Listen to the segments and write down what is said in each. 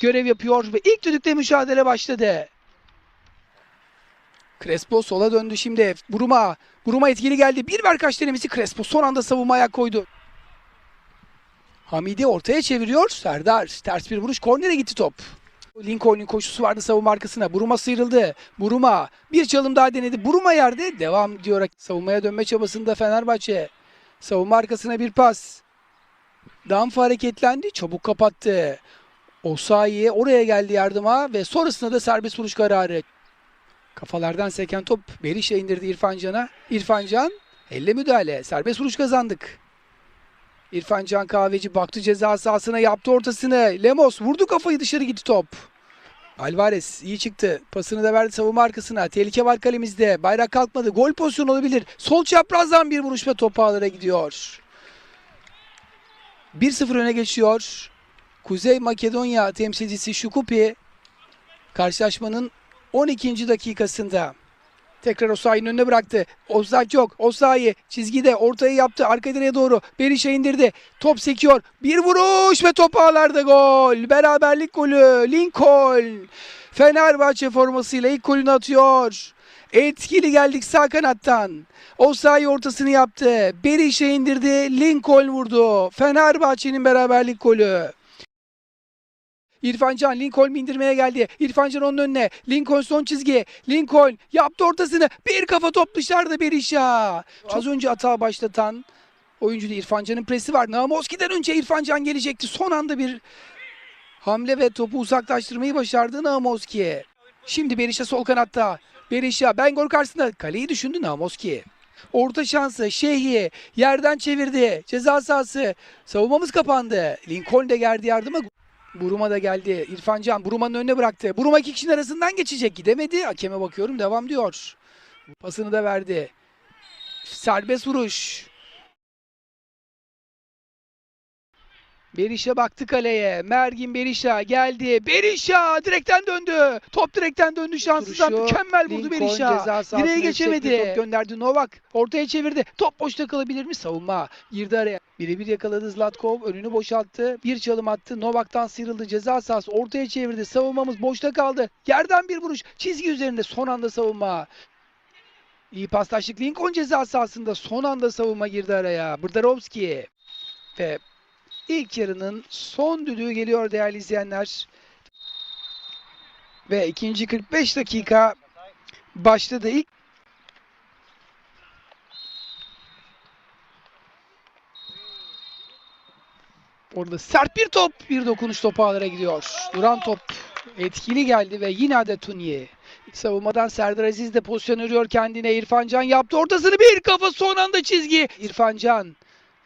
görev yapıyor ve ilk düdükte mücadele başladı. Crespo sola döndü şimdi. Buruma. Buruma etkili geldi. Bir ver kaç denemesi Crespo son anda savunma ayak koydu. Hamidi ortaya çeviriyor. Serdar ters bir vuruş. Kornere gitti top. Lincoln'un koşusu vardı savunma arkasına. Buruma sıyrıldı. Buruma bir çalım daha denedi. Buruma yerde devam diyor. Savunmaya dönme çabasında Fenerbahçe. Savunma arkasına bir pas. Danf hareketlendi. Çabuk kapattı. Osayi oraya geldi yardıma ve sonrasında da serbest vuruş kararı. Kafalardan seken top Beriş'e indirdi İrfan Can'a. İrfan Can elle müdahale. Serbest vuruş kazandık. İrfan Can Kahveci baktı ceza sahasına yaptı ortasını. Lemos vurdu kafayı dışarı gitti top. Alvarez iyi çıktı. Pasını da verdi savunma arkasına. Tehlike var kalemizde. Bayrak kalkmadı. Gol pozisyonu olabilir. Sol çaprazdan bir vuruş ve top ağlara gidiyor. 1-0 öne geçiyor. Kuzey Makedonya temsilcisi Şukupi karşılaşmanın 12. dakikasında tekrar Osayi'nin önüne bıraktı. Offside yok. Osayi çizgide ortaya yaptı. Arka direğe doğru. Berişe indirdi. Top sekiyor. Bir vuruş ve top ağlarda gol. Beraberlik golü. Lincoln. Fenerbahçe formasıyla ilk golünü atıyor. Etkili geldik sağ kanattan. Osayi ortasını yaptı. Berişe indirdi. Lincoln vurdu. Fenerbahçe'nin beraberlik golü. İrfan Can Lincoln indirmeye geldi. İrfan Can onun önüne. Lincoln son çizgi. Lincoln yaptı ortasını. Bir kafa top dışarıda Berisha. Az önce hata başlatan oyuncu da İrfan Can'ın presi var. Namoski'den önce İrfan Can gelecekti. Son anda bir hamle ve topu uzaklaştırmayı başardı Namoski. Şimdi Berisha sol kanatta. Berisha ben gol karşısında kaleyi düşündü Namoski. Orta şansı Şehi yerden çevirdi. Ceza sahası. Savunmamız kapandı. Lincoln de geldi yardıma. Buruma da geldi. İrfan Can Buruma'nın önüne bıraktı. Buruma iki kişinin arasından geçecek. Gidemedi. Hakeme bakıyorum. Devam diyor. Pasını da verdi. Serbest vuruş. Berisha baktı kaleye. Mergin Berisha geldi. Berisha direkten döndü. Top direkten döndü şanssızdan. Mükemmel vurdu Berisha. Direğe geçemedi. top Gönderdi Novak. Ortaya çevirdi. Top boşta kalabilir mi? Savunma. Girdi araya. Birebir yakaladı Zlatkov. Önünü boşalttı. Bir çalım attı. Novak'tan sıyrıldı. Ceza sahası ortaya çevirdi. Savunmamız boşta kaldı. Yerden bir vuruş. Çizgi üzerinde son anda savunma. İyi paslaştık. Lincoln ceza sahasında son anda savunma girdi araya. Brdarovski. Ve ilk yarının son düdüğü geliyor değerli izleyenler. Ve ikinci 45 dakika başladı. İlk Orada sert bir top, bir dokunuş topu ağlara gidiyor. Duran top etkili geldi ve yine Adetunye. Savunmadan Serdar Aziz de pozisyon örüyor kendine. İrfan Can yaptı ortasını bir kafa son anda çizgi. İrfan Can.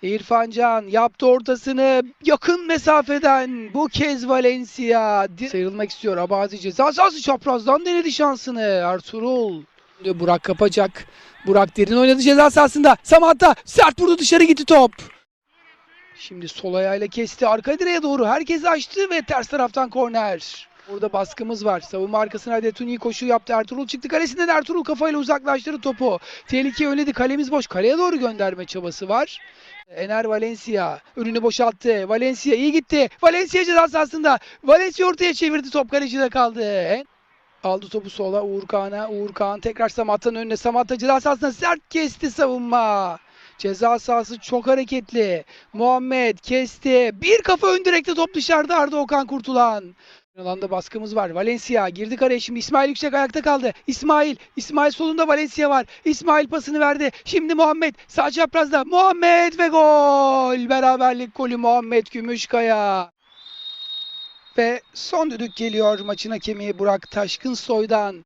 İrfan Can yaptı ortasını yakın mesafeden. Bu kez Valencia. Sıyrılmak istiyor Abazi ceza sahası çaprazdan denedi şansını. Ertuğrul. Burak kapacak. Burak derin oynadı ceza sahasında. Samatta sert vurdu dışarı gitti top. Şimdi sol ayağıyla kesti. Arka direğe doğru. Herkes açtı ve ters taraftan korner. Burada baskımız var. Savunma arkasına Adetuni koşu yaptı. Ertuğrul çıktı kalesinden. Ertuğrul kafayla uzaklaştırdı topu. Tehlike önledi. Kalemiz boş. Kaleye doğru gönderme çabası var. Ener Valencia önünü boşalttı. Valencia iyi gitti. Valencia ceza sahasında. Valencia ortaya çevirdi. Top kalecide kaldı. Aldı topu sola Uğur Kağan'a. Uğur Kağan tekrar Samatta'nın önüne. Samatta ceza sahasında sert kesti savunma. Ceza sahası çok hareketli. Muhammed kesti. Bir kafa ön direkte top dışarıda Arda Okan Kurtulan. Alanda baskımız var. Valencia girdi kareye şimdi İsmail Yüksek ayakta kaldı. İsmail, İsmail solunda Valencia var. İsmail pasını verdi. Şimdi Muhammed sağ çaprazda. Muhammed ve gol. Beraberlik golü Muhammed Gümüşkaya. Ve son düdük geliyor maçın hakemi Burak Taşkın Soy'dan.